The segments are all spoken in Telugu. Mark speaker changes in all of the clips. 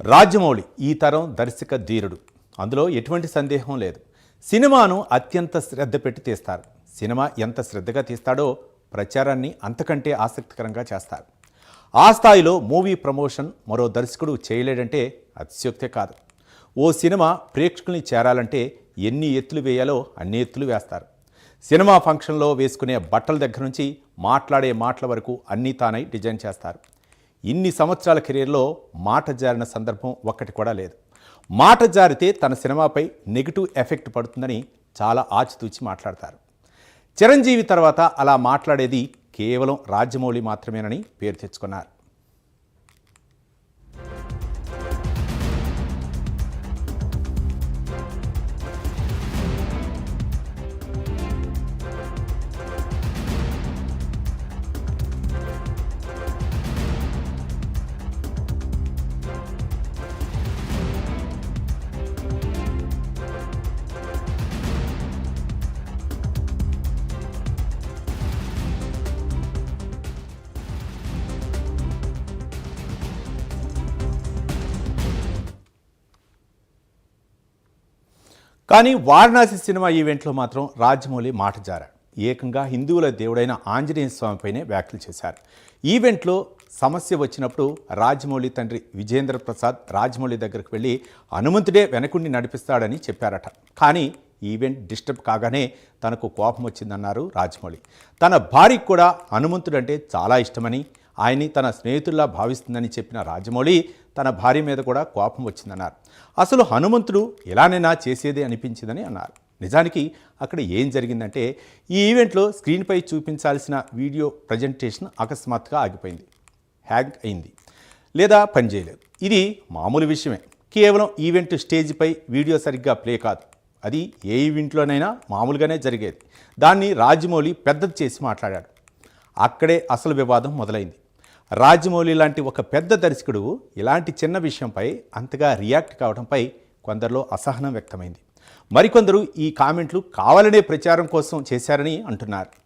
Speaker 1: రాజమౌళి ఈ తరం దర్శక ధీరుడు. అందులో ఎటువంటి సందేహం లేదు. సినిమాను అత్యంత శ్రద్ధ పెట్టి తీస్తారు. సినిమా ఎంత శ్రద్ధగా తీస్తాడో ప్రచారాన్ని అంతకంటే ఆసక్తికరంగా చేస్తారు. ఆ స్థాయిలో మూవీ ప్రమోషన్ మరో దర్శకుడు చేయలేడంటే అతిశయోక్తే కాదు. ఓ సినిమా ప్రేక్షకుల్ని చేరాలంటే ఎన్ని ఎత్తులు వేయాలో అన్ని ఎత్తులు వేస్తారు. సినిమా ఫంక్షన్లో వేసుకునే బట్టల దగ్గర నుంచి మాట్లాడే మాటల వరకు అన్నీ తానై డిజైన్ చేస్తారు. ఇన్ని సంవత్సరాల కెరీర్లో మాట జారిన సందర్భం ఒక్కటి కూడా లేదు. మాట జారితే తన సినిమాపై నెగిటివ్ ఎఫెక్ట్ పడుతుందని చాలా ఆచితూచి మాట్లాడతారు. చిరంజీవి తర్వాత అలా మాట్లాడేది కేవలం రాజమౌళి మాత్రమేనని పేరు తెచ్చుకున్నారు. కానీ వారణాసి సినిమా ఈవెంట్లో మాత్రం రాజమౌళి మాట జారాడు. ఏకంగా హిందువుల దేవుడైన ఆంజనేయ స్వామిపైనే వ్యాఖ్యలు చేశారు. ఈవెంట్లో సమస్య వచ్చినప్పుడు రాజమౌళి తండ్రి విజేంద్ర ప్రసాద్ రాజమౌళి దగ్గరకు వెళ్ళి హనుమంతుడే వెనకుండి నడిపిస్తాడని చెప్పారట. కానీ ఈవెంట్ డిస్టర్బ్ కాగానే తనకు కోపం వచ్చిందన్నారు రాజమౌళి. తన భార్యకు కూడా హనుమంతుడంటే చాలా ఇష్టమని ఆయన్ని తన స్నేహితుల్లా భావిస్తుందని చెప్పిన రాజమౌళి తన భార్య మీద కూడా కోపం వచ్చిందన్నారు. అసలు హనుమంతుడు ఎలానైనా చేసేది అనిపించిందని అన్నారు. నిజానికి అక్కడ ఏం జరిగిందంటే ఈ ఈవెంట్లో స్క్రీన్పై చూపించాల్సిన వీడియో ప్రజెంటేషన్ అకస్మాత్తుగా ఆగిపోయింది. హ్యాక్ అయింది. లేదా పనిచేయలేదు ఇది మామూలు విషయమే. కేవలం ఈవెంట్ స్టేజ్పై వీడియో సరిగ్గా ప్లే కాదు. అది ఏ ఈవెంట్లోనైనా మామూలుగానే జరిగేది. దాన్ని రాజమౌళి పెద్దది చేసి మాట్లాడాడు. అక్కడే అసలు వివాదం మొదలైంది. రాజమౌళి లాంటి ఒక పెద్ద దర్శకుడు ఇలాంటి చిన్న విషయంపై అంతగా రియాక్ట్ కావడంపై కొందరిలో అసహనం వ్యక్తమైంది. మరికొందరు ఈ కామెంట్లు కావాలనే ప్రచారం కోసం చేశారని అంటున్నారు.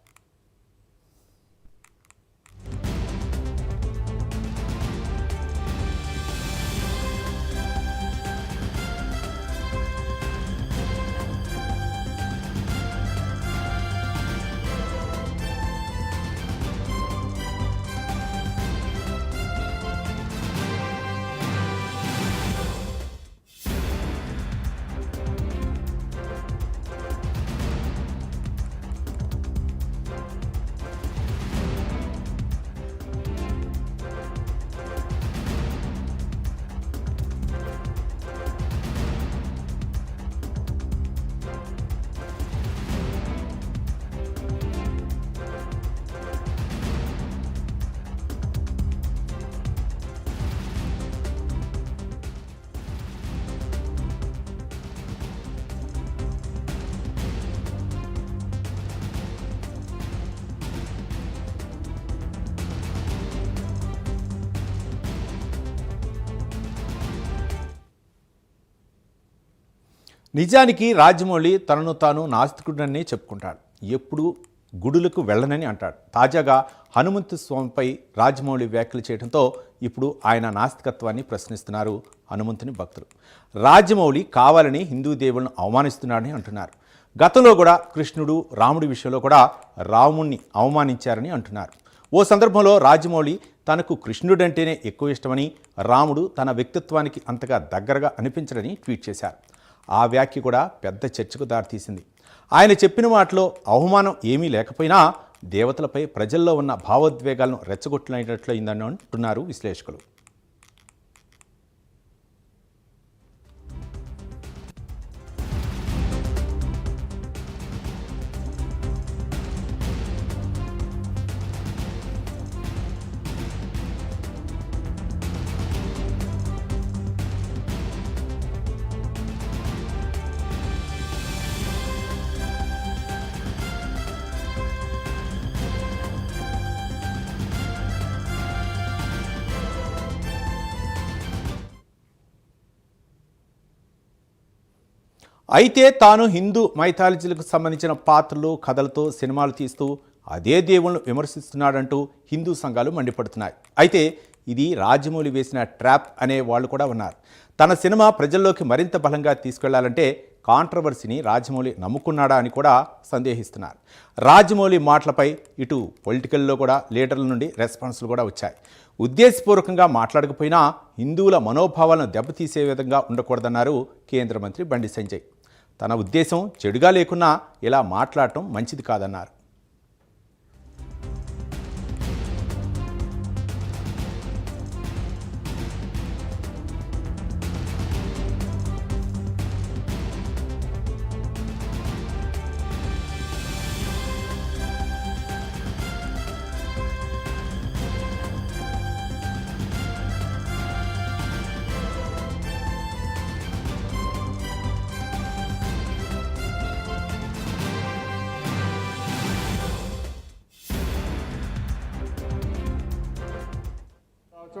Speaker 1: నిజానికి రాజమౌళి తనను తాను నాస్తికుడని చెప్పుకుంటాడు. ఎప్పుడు గుడులకు వెళ్ళనని అంటాడు. తాజాగా హనుమంతు స్వామిపై రాజమౌళి వ్యాఖ్యలు చేయడంతో ఇప్పుడు ఆయన నాస్తికత్వాన్ని ప్రశ్నిస్తున్నారు హనుమంతుని భక్తులు. రాజమౌళి కావాలని హిందూ దేవులను అవమానిస్తున్నాడని అంటున్నారు. గతంలో కూడా కృష్ణుడు రాముడి విషయంలో కూడా రాముణ్ణి అవమానించారని అంటున్నారు. ఓ సందర్భంలో రాజమౌళి తనకు కృష్ణుడంటేనే ఎక్కువ ఇష్టమని రాముడు తన వ్యక్తిత్వానికి అంతగా దగ్గరగా అనిపించడని ట్వీట్ చేశారు. ఆ వ్యాఖ్య కూడా పెద్ద చర్చకు దారితీసింది. ఆయన చెప్పిన మాటలో అవమానం ఏమీ లేకపోయినా దేవతలపై ప్రజల్లో ఉన్న భావోద్వేగాలను రెచ్చగొట్టినట్లయిందని అంటున్నారు విశ్లేషకులు. అయితే తాను హిందూ మైథాలజీలకు సంబంధించిన పాత్రలు కథలతో సినిమాలు తీస్తూ అదే దేవుళ్ళను విమర్శిస్తున్నాడంటూ హిందూ సంఘాలు మండిపడుతున్నాయి. అయితే ఇది రాజమౌళి వేసిన ట్రాప్ అనే వాళ్ళు కూడా ఉన్నారు. తన సినిమా ప్రజల్లోకి మరింత బలంగా తీసుకెళ్ళాలంటే కాంట్రవర్సీని రాజమౌళి నమ్ముకున్నాడా అని కూడా సందేహిస్తున్నారు. రాజమౌళి మాటలపై ఇటు పొలిటికల్లో కూడా లీడర్ల నుండి రెస్పాన్స్లు కూడా వచ్చాయి. ఉద్దేశపూర్వకంగా మాట్లాడకపోయినా హిందువుల మనోభావాలను దెబ్బతీసే విధంగా ఉండకూడదన్నారు కేంద్ర మంత్రి బండి సంజయ్. తన ఉద్దేశం చెడుగా లేకున్నా ఇలా మాట్లాడటం మంచిది కాదన్నారు.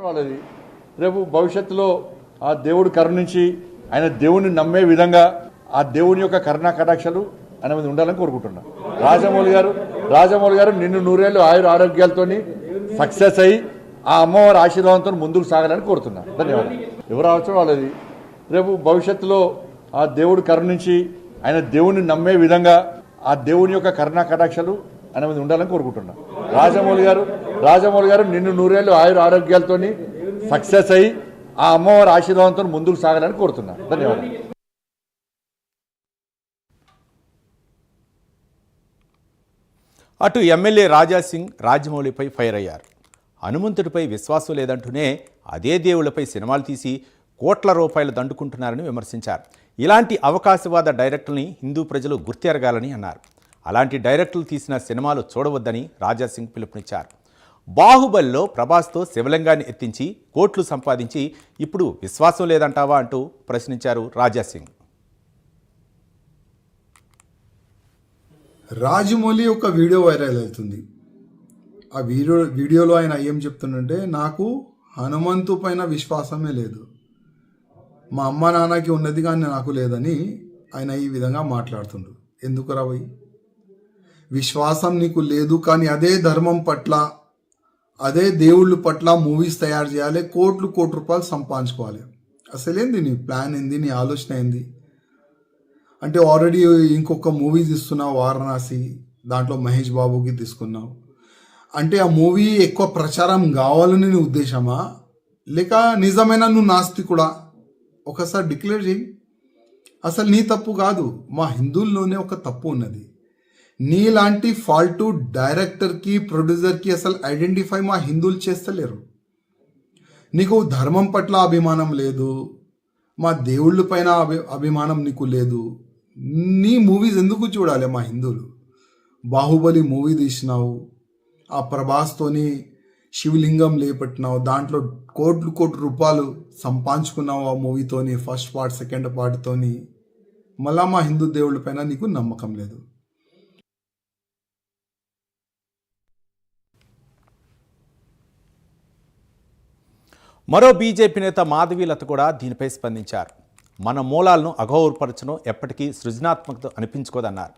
Speaker 2: వాళ్ళది. రేపు భవిష్యత్తులో ఆ దేవుడు కరుణించి ఆయన దేవుడిని నమ్మే విధంగా ఆ దేవుని యొక్క కరుణా కటాక్షలు ఆయన మీద ఉండాలని కోరుకుంటున్నా. రాజమౌళి గారు రాజమౌళి గారు నిన్ను నూరేళ్ళు ఆయుర ఆరోగ్యాలతోని సక్సెస్ అయ్యి ఆ అమ్మవారి ఆశీర్వాదంతో ముందుకు సాగాలని కోరుతున్నా. ధన్యవాదాలు. ఎవరు అవసరం వాళ్ళది. రేపు భవిష్యత్తులో ఆ దేవుడు కరుణించి ఆయన దేవుని నమ్మే విధంగా ఆ దేవుని యొక్క కరుణా కటాక్షలు ఆయన ఉండాలని కోరుకుంటున్నా. రాజమౌళి గారు రాజమౌళి గారు నిన్ను నూరేళ్ళు ఆయుర ఆరోగ్యాలతోని సక్సెస్ అయ్యి ఆ అమ్మవారి ఆశీర్వాదంతో ముందుకు సాగాలని కోరుతున్నా. ధన్యవాదాలు.
Speaker 1: అటు ఎమ్మెల్యే రాజా సింగ్ రాజమౌళిపై ఫైర్ అయ్యారు. హనుమంతుడిపై విశ్వాసం లేదంటూనే అదే దేవుళ్ళపై సినిమాలు తీసి కోట్ల రూపాయలు దండుకుంటున్నారని విమర్శించారు. ఇలాంటి అవకాశవాద డైరెక్టర్ని హిందూ ప్రజలు గుర్తెరగాలని అన్నారు. అలాంటి డైరెక్టర్లు తీసిన సినిమాలు చూడవద్దని రాజా సింగ్ పిలుపునిచ్చారు. బాహుబలిలో ప్రభాస్తో శివలింగాన్ని ఎత్తించి కోట్లు సంపాదించి ఇప్పుడు విశ్వాసం లేదంటావా అంటూ ప్రశ్నించారు రాజా సింగ్
Speaker 3: రాజమౌళి ఒక వీడియో వైరల్ అవుతుంది. ఆ వీడియో వీడియోలో ఆయన ఏం చెప్తుండంటే నాకు హనుమంతు పైన విశ్వాసమే లేదు. మా అమ్మ నాన్నకి ఉన్నది కానీ నాకు లేదని ఆయన ఈ విధంగా మాట్లాడుతుండు. ఎందుకు రావయ్య? విశ్వాసం నీకు లేదు కానీ అదే ధర్మం పట్ల అదే దేవుళ్ళ పట్ల మూవీస్ తయారు చేయాలి కోట్లు కోటి రూపాయలు సంపాదించుకోవాలి. అసలేంది నీ ప్లాన్ ఏంది నీ ఆలోచన ఏంది? అంటే ఆల్రెడీ ఇంకొక మూవీ తీస్తున్నావు వారణాసి దాంట్లో మహేష్ బాబుకి తీసుకున్నావు. అంటే ఆ మూవీ ఎక్కువ ప్రచారం కావాలని నీ ఉద్దేశమా? లేక నిజమైన నువ్వు నాస్తికుడా? ఒకసారి డిక్లేర్ చేయి. అసలు నీ తప్పు కాదు. మా హిందువుల్లోనే ఒక తప్పు ఉన్నది. నీలాంటి ఫాల్టు డైరెక్టర్కి ప్రొడ్యూసర్కి అసలు ఐడెంటిఫై మా హిందువులు చేస్తలేరు. నీకు ధర్మం పట్ల అభిమానం లేదు మా దేవుళ్ళ పైన అభి అభిమానం నీకు లేదు. నీ మూవీస్ ఎందుకు చూడాలి మా హిందువులు? బాహుబలి మూవీ తీసినావు ఆ ప్రభాస్తోని శివలింగం లేపట్టినావు దాంట్లో కోట్లు కోట్ల రూపాయలు సంపాదించుకున్నావు ఆ మూవీతోని ఫస్ట్ పార్ట్ సెకండ్ పార్ట్తోని. మళ్ళా మా హిందూ దేవుళ్ళ పైన నీకు నమ్మకం లేదు.
Speaker 1: మరో బీజేపీ నేత మాధవీలత కూడా దీనిపై స్పందించారు. మన మూలాలను అఘోరపరచడం ఎప్పటికీ సృజనాత్మకత అనిపించుకోదన్నారు.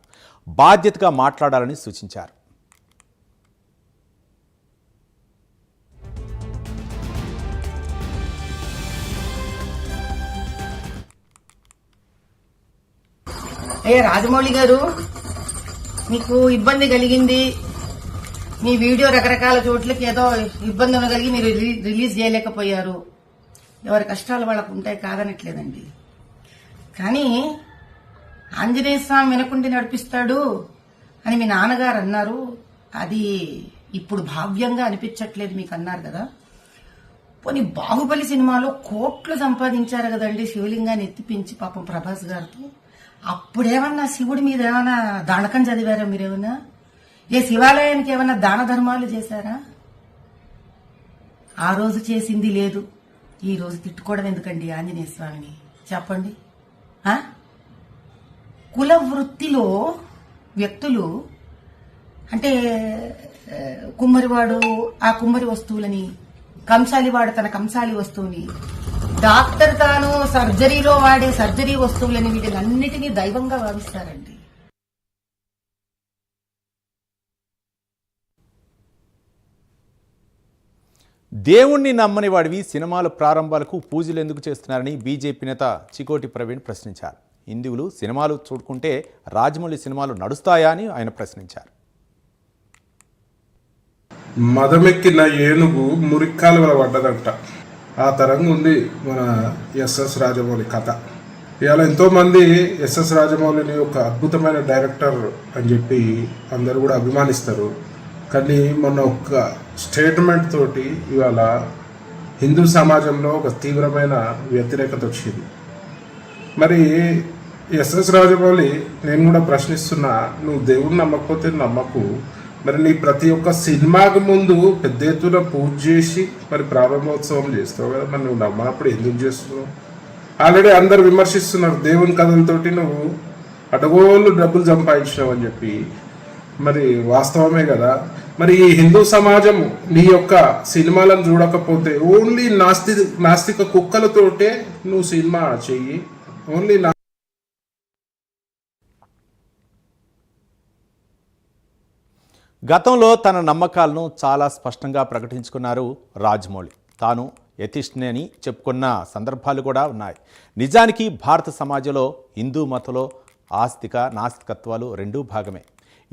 Speaker 1: బాధ్యతగా మాట్లాడాలని సూచించారు.
Speaker 4: ఏ రాజమౌళి గారు మీకు ఇబ్బంది కలిగింది? మీ వీడియో రకరకాల చోట్లకి ఏదో ఇబ్బంది కలిగి మీరు రిలీ- రిలీజ్ చేయలేకపోయారు. ఎవరి కష్టాలు వాళ్ళకు ఉంటాయి కాదనట్లేదండి. కానీ ఆంజనేయ స్వామి వినకుండి నడిపిస్తాడు అని మీ నాన్నగారు అన్నారు. అది ఇప్పుడు భావ్యంగా అనిపించట్లేదు మీకు అన్నారు కదా. పోనీ బాహుబలి సినిమాలో కోట్లు సంపాదించారు కదండి శివలింగాన్ని ఎత్తిపించి పాపం ప్రభాస్ గారితో. అప్పుడేమన్నా శివుడి మీద ఏమైనా దానకం చదివారా మీరేమన్నా? ఏ శివాలయానికి ఏమైనా దాన ధర్మాలు చేశారా? ఆ రోజు చేసింది లేదు. ఈ రోజు తిట్టుకోవడం ఎందుకండి ఆంజనేయ స్వామిని? చెప్పండి. కుల వృత్తిలో వ్యక్తులు అంటే కుమ్మరివాడు ఆ కుమ్మరి వస్తువులని కంసాలివాడు తన కంసాలి వస్తువుని డాక్టర్ తాను సర్జరీలో వాడే సర్జరీ వస్తువులని వీటిలన్నిటినీ దైవంగా భావిస్తారండి.
Speaker 1: దేవుణ్ణి నమ్మని వాడివి సినిమాల ప్రారంభాలకు పూజలు ఎందుకు చేస్తున్నారని బీజేపీ నేత చికోటి ప్రవీణ్ ప్రశ్నించారు. హిందువులు సినిమాలు చూడుకుంటే రాజమౌళి సినిమాలు నడుస్తాయా అని ఆయన ప్రశ్నించారు.
Speaker 5: మదమెక్కిన ఏనుగు మురిక్కాలువల పడ్డదంట. ఆ తరంగా ఉంది మన ఎస్ఎస్ రాజమౌళి కథ. ఇవాళ ఎంతోమంది ఎస్ఎస్ రాజమౌళిని ఒక అద్భుతమైన డైరెక్టర్ అని చెప్పి అందరూ కూడా అభిమానిస్తారు. కానీ మొన్న ఒక స్టేట్మెంట్ తోటి ఇవాళ హిందూ సమాజంలో ఒక తీవ్రమైన వ్యతిరేకత వచ్చింది. మరి ఎస్ఎస్ రాజమౌళి నేను కూడా ప్రశ్నిస్తున్నా నువ్వు దేవుడిని నమ్మకపోతే నమ్మకు. మరి నీ ప్రతి ఒక్క సినిమాకి ముందు పెద్ద ఎత్తున పూజ చేసి మరి ప్రారంభోత్సవం చేస్తావు కదా మరి నువ్వు నమ్మనప్పుడు ఎందుకు చేస్తున్నావు? ఆల్రెడీ అందరు విమర్శిస్తున్నారు దేవుని కథలతోటి నువ్వు అటగోళ్ళు డబ్బులు సంపాదించినావు అని చెప్పి. మరి వాస్తవమే కదా. మరి ఈ హిందూ సమాజం నీ యొక్క సినిమాలను చూడకపోతే ఓన్లీ నాస్తి నాస్తిక కుక్కలతోటే నువ్వు సినిమా చెయ్యి. ఓన్లీ నా
Speaker 1: గతంలో తన నమ్మకాలను చాలా స్పష్టంగా ప్రకటించుకున్నారు రాజమౌళి. తాను యతిష్ని అని చెప్పుకున్న సందర్భాలు కూడా ఉన్నాయి. నిజానికి భారత సమాజంలో హిందూ మతంలో ఆస్తిక నాస్తికత్వాలు రెండూ భాగమే.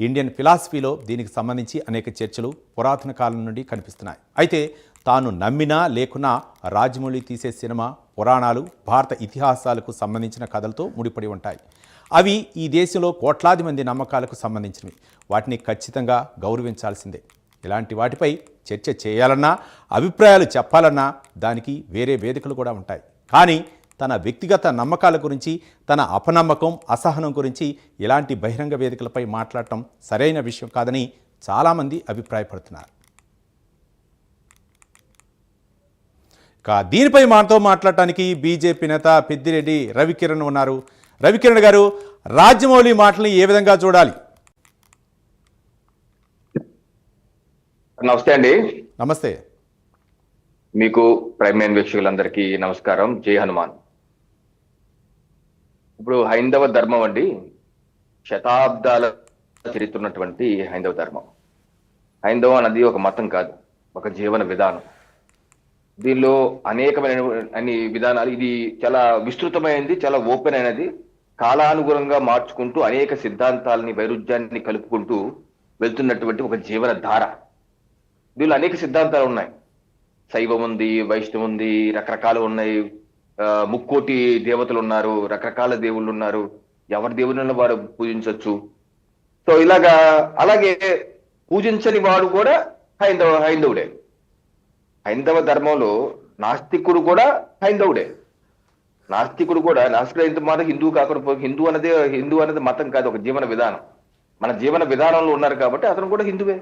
Speaker 1: ఇండియన్ ఫిలాసఫీలో దీనికి సంబంధించి అనేక చర్చలు పురాతన కాలం నుండి కనిపిస్తున్నాయి. అయితే తాను నమ్మినా లేకున్నా రాజమౌళి తీసే సినిమా పురాణాలు భారత ఇతిహాసాలకు సంబంధించిన కథలతో ముడిపడి ఉంటాయి. అవి ఈ దేశంలో కోట్లాది మంది నమ్మకాలకు సంబంధించినవి. వాటిని ఖచ్చితంగా గౌరవించాల్సిందే. ఇలాంటి వాటిపై చర్చ చేయాలన్నా అభిప్రాయాలు చెప్పాలన్నా దానికి వేరే వేదికలు కూడా ఉంటాయి. కానీ తన వ్యక్తిగత నమ్మకాల గురించి తన అపనమ్మకం అసహనం గురించి ఇలాంటి బహిరంగ వేదికలపై మాట్లాడటం సరైన విషయం కాదని చాలామంది అభిప్రాయపడుతున్నారు. ఇక దీనిపై మనతో మాట్లాడటానికి బీజేపీ నేత పెద్దిరెడ్డి రవికిరణ్ ఉన్నారు. రవికిరణ్ గారు రాజమౌళి మాటల్ని ఏ విధంగా చూడాలి?
Speaker 6: నమస్తే అండి.
Speaker 1: నమస్తే.
Speaker 6: మీకు ప్రైమ్ వీక్షకులందరికీ నమస్కారం. జై హనుమాన్. ఇప్పుడు హైందవ ధర్మం అండి. శతాబ్దాల చరిత్ర ఉన్నటువంటి హైందవ ధర్మం. హైందవం అనేది ఒక మతం కాదు ఒక జీవన విధానం. దీనిలో అనేకమైన అన్ని విధానాలు ఇది చాలా విస్తృతమైనది చాలా ఓపెన్ అయినది. కాలానుగుణంగా మార్చుకుంటూ అనేక సిద్ధాంతాలని వైరుధ్యాన్ని కలుపుకుంటూ వెళ్తున్నటువంటి ఒక జీవన ధార. దీనిలో అనేక సిద్ధాంతాలు ఉన్నాయి. శైవం ఉంది వైష్ణవం ఉంది రకరకాలు ఉన్నాయి. ముక్కోటి దేవతలు ఉన్నారు రకరకాల దేవుళ్ళు ఉన్నారు ఎవరి దేవుళ్ళని వారు పూజించవచ్చు సో ఇలాగా అలాగే పూజించని వాడు కూడా హైందవ హైందవుడే. హైందవ ధర్మంలో నాస్తికుడు కూడా హైందవుడే. నాస్తికుడు కూడా నాస్తికుడు ఎంత మాత్రం హిందూ కాకుండా హిందూ అనేది హిందూ అనేది మతం కాదు ఒక జీవన విధానం. మన జీవన విధానంలో ఉన్నారు కాబట్టి అతను కూడా హిందువే.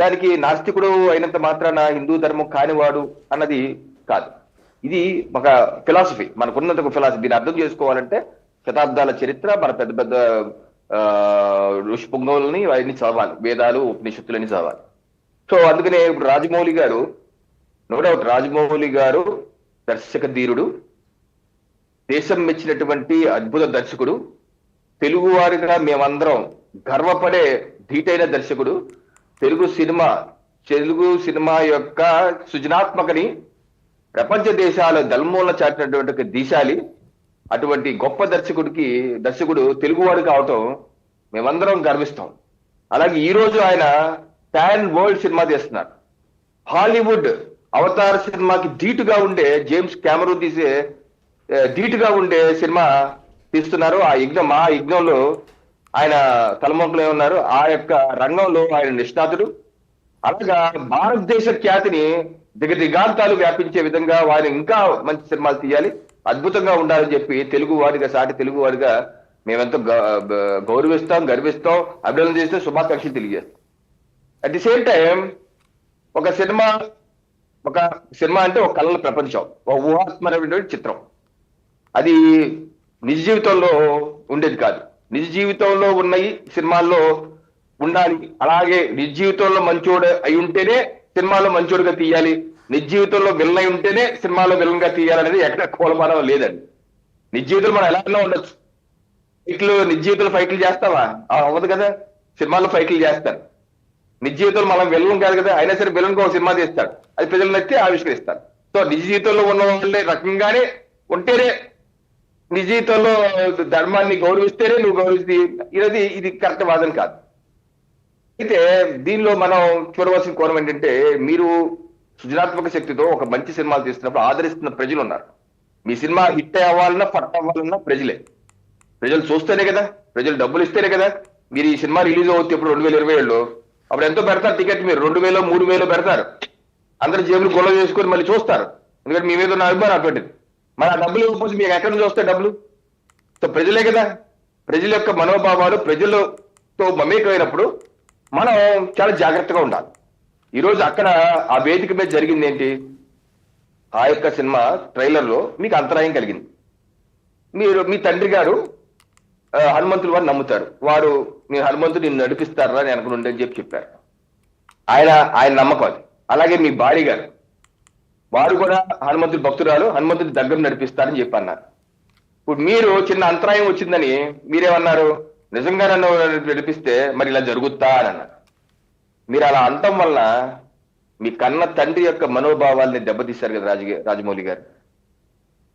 Speaker 6: దానికి నాస్తికుడు అయినంత మాత్రాన హిందూ ధర్మం కానివాడు అన్నది కాదు. ఇది ఒక ఫిలాసఫీ మనకున్నంత ఒక ఫిలాసఫీ దీన్ని అర్థం చేసుకోవాలంటే శతాబ్దాల చరిత్ర మన పెద్ద పెద్ద ఆ, ఋషి పుంగవులని అవన్నీ చదవాలి. వేదాలు ఉపనిషత్తులని చదవాలి. సో అందుకనే ఇప్పుడు రాజమౌళి గారు నో డౌట్ రాజమౌళి గారు దర్శక ధీరుడు దేశం మెచ్చినటువంటి అద్భుత దర్శకుడు తెలుగువారిగా మేమందరం గర్వపడే ధీటైన దర్శకుడు తెలుగు సినిమా తెలుగు సినిమా యొక్క సృజనాత్మకని ప్రపంచ దేశాలు దల్మూల చాటినటువంటి ఒక దిశాలి. అటువంటి గొప్ప దర్శకుడికి దర్శకుడు తెలుగువాడు కావటం మేమందరం గర్విస్తాం. అలాగే ఈ రోజు ఆయన ప్యాన్ వరల్డ్ సినిమా తీస్తున్నారు. హాలీవుడ్ అవతార్ సినిమాకి ధీటుగా ఉండే జేమ్స్ కెమెరూన్ తీసే ధీటుగా ఉండే సినిమా తీస్తున్నారు. ఆ యజ్ఞం ఆ యజ్ఞంలో ఆయన తలమొక్కలే ఉన్నారు. ఆ యొక్క రంగంలో ఆయన నిష్ణాతుడు. అలాగా భారతదేశ ఖ్యాతిని దిగదిగాంతాలు వ్యాపించే విధంగా వారిని ఇంకా మంచి సినిమాలు తీయాలి. అద్భుతంగా ఉండాలని చెప్పి తెలుగు వాడిగా సాటి తెలుగు వాడిగా మేమెంతో గౌరవిస్తాం గర్విస్తాం అభినందన చేస్తే శుభాకాంక్షలు తెలియజేస్తాం. అట్ ది సేమ్ టైం ఒక సినిమా ఒక సినిమా అంటే ఒక కళల ప్రపంచం ఒక ఊహాత్మకమైనటువంటి చిత్రం. అది నిజ జీవితంలో ఉండేది కాదు. నిజ జీవితంలో ఉన్నాయి సినిమాల్లో ఉండాలి. అలాగే నిజ జీవితంలో మంచోడు అయి ఉంటేనే సినిమాలో మంచోడుగా తీయాలి. నిజ జీవితంలో విలన్ అయి ఉంటేనే సినిమాలో విలన్గా తీయాలనేది ఎక్కడ కోలమానం లేదండి. నిజ జీవితంలో మనం ఎలా ఉండొచ్చు. ఫైట్లు నిజ జీవితంలో ఫైట్లు చేస్తావా అవ్వదు కదా. సినిమాల్లో ఫైట్లు చేస్తారు. నిజ జీవితంలో మనం విలన్ కాదు కదా. అయినా సరే విలన్ ఒక సినిమా తీస్తాడు. అది ప్రజలు నచ్చి ఆవిష్కరిస్తారు. సో నిజ జీవితంలో ఉన్న వాళ్ళే రకంగానే ఉంటేనే నిజ జీవితంలో ధర్మాన్ని గౌరవిస్తేనే నువ్వు గౌరవిస్తే ఇది ఇది కరెక్ట్ వాదన కాదు. అయితే దీనిలో మనం చూడవలసిన కోణం ఏంటంటే మీరు సృజనాత్మక శక్తితో ఒక మంచి సినిమాలు తీస్తున్నప్పుడు ఆదరిస్తున్న ప్రజలు ఉన్నారు మీ సినిమా హిట్ అవ్వాలన్నా ఫట్ అవ్వాలన్నా ప్రజలే. ప్రజలు చూస్తేనే కదా ప్రజలు డబ్బులు ఇస్తేనే కదా. మీరు ఈ సినిమా రిలీజ్ అవుతే ఇప్పుడు రెండు వేల ఇరవై ఏళ్ళు అప్పుడు ఎంతో పెడతారు టికెట్ మీరు రెండు వేలు మూడు వేలు పెడతారు. అందరు జేబులు గొడవ చేసుకొని మళ్ళీ చూస్తారు. ఎందుకంటే మీ మీద ఉన్న అభిమానం అటువంటిది. మరి ఆ డబ్బులు ఇవ్వకపోతే మీకు ఎక్కడి నుంచి వస్తాయి డబ్బులు? సో ప్రజలే కదా. ప్రజల యొక్క మనోభావాలు ప్రజలతో మమేకమైనప్పుడు మనం చాలా జాగ్రత్తగా ఉండాలి. ఈరోజు అక్కడ ఆ వేదిక మీద జరిగింది ఏంటి? ఆ యొక్క సినిమా ట్రైలర్లో మీకు అంతరాయం కలిగింది. మీరు మీ తండ్రి గారు హనుమంతుడు వారు నమ్ముతారు. వారు మీ హనుమంతుడు నిన్ను నడిపిస్తారా? నేను అనుకుంటుండే అని చెప్పి చెప్పారు. ఆయన ఆయన నమ్మకం అది. అలాగే మీ భార్య గారు. వారు కూడా హనుమంతుడి భక్తురాలు హనుమంతుడి దగ్గర నడిపిస్తారని చెప్పి అన్నారు. ఇప్పుడు మీరు చిన్న అంతరాయం వచ్చిందని మీరేమన్నారు? నిజంగా నన్ను నడిపిస్తే మరి ఇలా జరుగుతా అని మీరు అలా అంటం వల్ల మీ కన్న తండ్రి యొక్క మనోభావాల్ని దెబ్బతీశారు కదా రాజు రాజమౌళి గారు.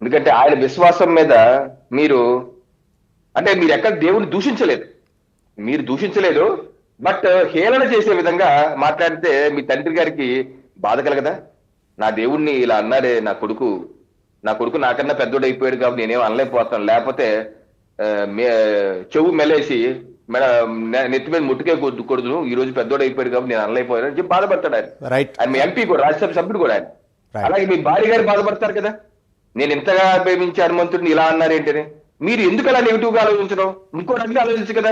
Speaker 6: ఎందుకంటే ఆయన విశ్వాసం మీద మీరు అంటే మీరు ఎక్కడ దేవుని దూషించలేదు. మీరు దూషించలేదు బట్ హేళన చేసే విధంగా మాట్లాడితే మీ తండ్రి గారికి బాధ కలగదా? నా దేవుణ్ణి ఇలా అన్నాడే నా కొడుకు. నా కొడుకు నాకన్నా పెద్దోడు అయిపోయాడు కాబట్టి నేనేం అనలేకపోతాను లేకపోతే చెవు మెలేసి మెడ నె- నెత్తి మీద ముట్టుకే కొద్దు కొడుదును ఈ రోజు పెద్దోడు అయిపోయాడు కాబట్టి నేను అనలేకపోయాను అని చెప్పి బాధపడతాడు ఆయన.
Speaker 1: రైట్
Speaker 6: ఆయన మీ ఎంపీ కూడా రాజ్యసభ సభ్యుడు కూడా ఆయన. అలాగే మీ భార్య గారు బాధపడతారు కదా. నేను ఇంతగా ప్రేమించే హనుమంతుడిని ఇలా అన్నారేంటని మీరు ఎందుకు అలా నెగిటివ్గా ఆలోచించడం? ఇంకో రకంగా ఆలోచించు కదా.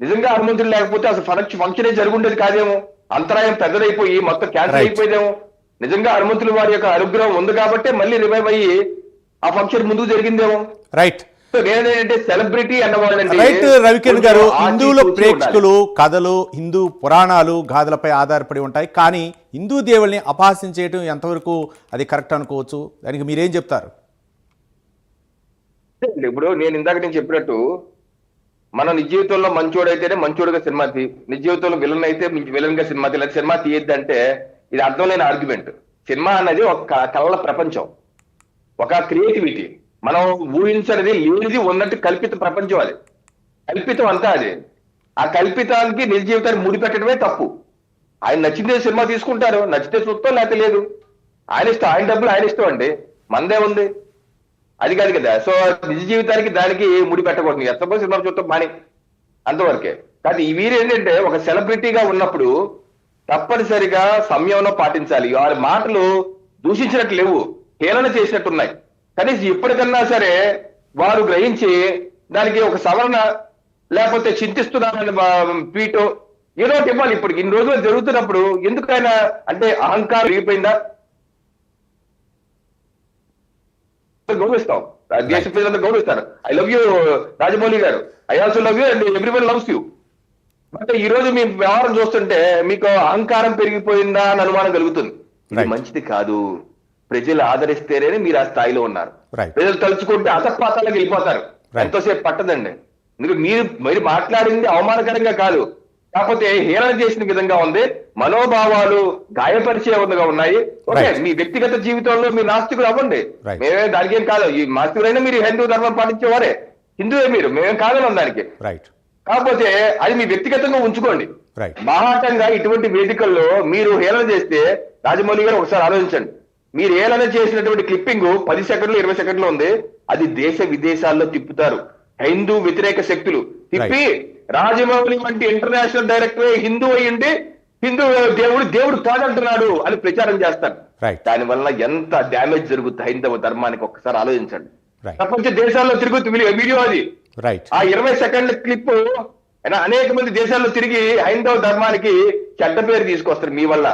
Speaker 6: నిజంగా హనుమంతుడు లేకపోతే అసలు ఫంక్షన్ ఫంక్షనే జరుగుండేది కాదేమో. అంతరాయం పెద్దదైపోయి మొత్తం క్యాన్సర్. అయిపోయేదేమో. నిజంగా హనుమంతుల వారి యొక్క అనుగ్రహం ఉంది కాబట్టి మళ్ళీ రివైవ్ అయ్యి ఆ ఫంక్షన్ ముందుకు జరిగిందేమో.
Speaker 1: రైట్
Speaker 6: నేనేంటంటే సెలబ్రిటీ అన్నవాళ్ళండి.
Speaker 1: రైట్ రవికిరణ్ గారు హిందువుల. ప్రేక్షకులు కథలు హిందూ పురాణాలు గాథలపై ఆధారపడి ఉంటాయి. కానీ హిందూ దేవుల్ని అపహాస్యం చేయడం ఎంతవరకు అది కరెక్ట్ అనుకోవచ్చు? దానికి మీరేం చెప్తారు.
Speaker 6: ఇప్పుడు నేను ఇందాక నేను చెప్పినట్టు మనం నిజ జీవితంలో మంచోడైతేనే మంచోడుగా సినిమా తీ నిజ జీవితంలో విలన్ అయితే విలన్గా సినిమా తీయాలి. సినిమా తీయద్దంటే ఇది అర్థం లేని ఆర్గ్యుమెంట్ సినిమా అన్నది ఒక కళల ప్రపంచం. ఒక క్రియేటివిటీ మనం ఊహించనిది లేనిది ఉన్నట్టు కల్పిత ప్రపంచం అది. కల్పితం అంతా అది. ఆ కల్పితానికి నిజ జీవితాన్ని ముడిపెట్టడమే తప్పు. ఆయన నచ్చిందే సినిమా తీసుకుంటారు. నచ్చితే చూస్తాం లేకపోతే లేదు. ఆయన ఇష్టం ఆయన డబ్బులు ఆయన ఇష్టం అండి. మందే ఉంది. అది కాదు కదా. సో నిజ జీవితానికి దానికి ముడి పెట్టకూడదు. ఎంతమంది సినిమా చూస్తాం మాని? అంతవరకే. కానీ ఈ వీరు ఏంటంటే ఒక సెలబ్రిటీగా ఉన్నప్పుడు తప్పనిసరిగా సంయమనం పాటించాలి. వారి మాటలు దూషించినట్టు లేవు. హేళన చేసినట్టున్నాయి. కనీసం ఇప్పటికన్నా సరే వారు గ్రహించి దానికి ఒక సవరణ లేకపోతే చింతిస్తున్నారని ట్వీట్. ఏదో ఒకటి ఇవ్వాలి. ఇప్పుడు ఇన్ని రోజులు జరుగుతున్నప్పుడు ఎందుకైనా అంటే అహంకారం పెరిగిపోయిందా గౌరవిస్తాం. దేశ ప్రజలందరూ గౌరవిస్తారు. ఐ లవ్ యూ రాజమౌళి గారు. I also love you and everyone loves you but ఈ రోజు మీ వ్యవహారం చూస్తుంటే మీకు అహంకారం పెరిగిపోయిందా అని అనుమానం కలుగుతుంది. మంచిది కాదు. ప్రజలు ఆదరిస్తేనే మీరు ఆ స్థాయిలో ఉన్నారు. ప్రజలు తలుచుకుంటే అతపాతాలకు వెళ్ళిపోతారు. ఎంతోసేపు పట్టదండి. ఎందుకంటే మీరు మీరు మాట్లాడింది అవమానకరంగా కాదు. కాకపోతే హేళన చేసిన విధంగా ఉంది. మనోభావాలు గాయపరిచే విధంగా ఉన్నాయి. ఓకే. మీ వ్యక్తిగత జీవితంలో మీరు నాస్తికులు అవ్వండి. మేమే దానికి ఏం కాదు. ఈ నాస్తికులైనా మీరు హిందూ ధర్మం పాటించేవారే. హిందువే మీరు. మేమేం కాదన్నాం దానికి.
Speaker 1: రైట్
Speaker 6: కాకపోతే అది మీ వ్యక్తిగతంగా ఉంచుకోండి.
Speaker 1: రైట్
Speaker 6: బాహాటంగా ఇటువంటి వేదికల్లో మీరు హేళన చేస్తే రాజమౌళి గారు ఒకసారి ఆలోచించండి. మీరు హేళన చేసినటువంటి క్లిప్పింగ్ పది సెకండ్లు ఇరవై సెకండ్లు ఉంది. అది దేశ విదేశాల్లో తిప్పుతారు. హిందూ వ్యతిరేక శక్తులు. తిప్పి రాజమౌళి వంటి ఇంటర్నేషనల్ డైరెక్టర్ హిందూ అయ్యింది హిందూ దేవుడు దేవుడు కాదంటున్నాడు అని ప్రచారం చేస్తారు. దాని వల్ల ఎంత డ్యామేజ్ జరుగుతుంది హైందవ ధర్మానికి ఒక్కసారి ఆలోచించండి. ప్రపంచ దేశాల్లో తిరుగుతుంది వీడియో అది. ఆ ఇరవై సెకండ్ల క్లిప్ అనేక మంది దేశాల్లో తిరిగి హైందవ ధర్మానికి చెడ్డ పేరు తీసుకొస్తారు మీ వల్ల.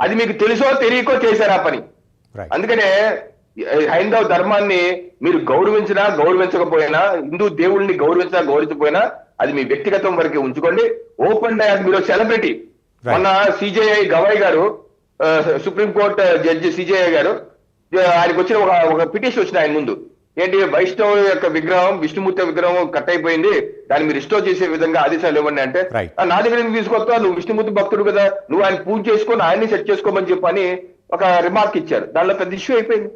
Speaker 6: అది మీకు తెలుసో తెలియకో చేశారు ఆ పని. అందుకనే హైందవ ధర్మాన్ని మీరు గౌరవించినా గౌరవించకపోయినా హిందూ దేవుళ్ళని గౌరవించినా గౌరవించకపోయినా అది మీ వ్యక్తిగతం వరకే ఉంచుకోండి. ఓపెన్ డయాస్ మీరు సెలబ్రిటీ. మొన్న సిజేఐ గవాయ్ గారు సుప్రీం కోర్టు జడ్జి సిజేఐ గారు ఆయనకు వచ్చిన ఒక ఒక పిటిషన్ వచ్చిన ఆయన ముందు. ఏంటి వైష్ణవ యొక్క విగ్రహం విష్ణుమూర్తి విగ్రహం కట్ అయిపోయింది. దాన్ని మీరు రిస్టోర్ చేసే విధంగా ఆదేశాలు ఇవ్వండి అంటే
Speaker 1: Right.
Speaker 6: "ఆ, నా దగ్గర తీసుకొస్తా నువ్వు విష్ణుమూర్తి భక్తుడు కదా. నువ్వు ఆయన పూజ చేసుకొని ఆయన్ని సెట్ చేసుకోమని చెప్పని ఒక రిమార్క్ ఇచ్చారు. దానిలో పెద్ద ఇష్యూ అయిపోయింది.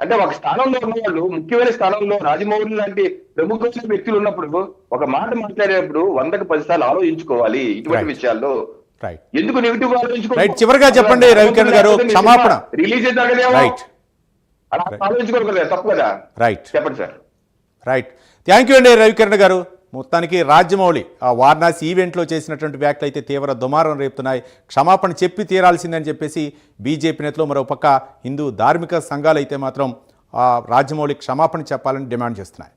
Speaker 6: అంటే ఒక స్థానంలో ఉన్న వాళ్ళు ముఖ్యమైన స్థానంలో రాజమౌళి లాంటి ప్రముఖమైన వ్యక్తులు ఉన్నప్పుడు ఒక మాట మాట్లాడేటప్పుడు వందకు పది సార్లు ఆలోచించుకోవాలి ఇటువంటి. విషయాల్లో. ఎందుకు నెగిటివ్ ఆలోచించుకో
Speaker 1: Right. చివరిగా చెప్పండి రవికిరణ్ గారు, క్షమాపణ.
Speaker 6: రిలీజ్ అయితే అలా ఆలోచించుకోరు కదా తప్పు కదా?
Speaker 1: రైట్
Speaker 6: చెప్పండి సార్.
Speaker 1: రైట్ థ్యాంక్ యూ అండి రవికిరణ్ గారు. మొత్తానికి రాజ్యమౌళి ఆ వారణాసి ఈవెంట్లో చేసినటువంటి వ్యాఖ్యలు అయితే తీవ్ర దుమారం రేపుతున్నాయి. క్షమాపణ చెప్పి తీరాల్సిందని చెప్పేసి బీజేపీ నేతలు మరో పక్క హిందూ ధార్మిక సంఘాలు అయితే మాత్రం ఆ రాజ్యమౌళి క్షమాపణ చెప్పాలని డిమాండ్ చేస్తున్నాయి.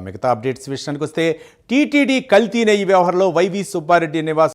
Speaker 1: మిగతా అప్డేట్స్ విషయానికి వస్తే టీటీడీ కల్తీ నెయ్యి వ్యవహారంలో వైవి సుబ్బారెడ్డి నివాస్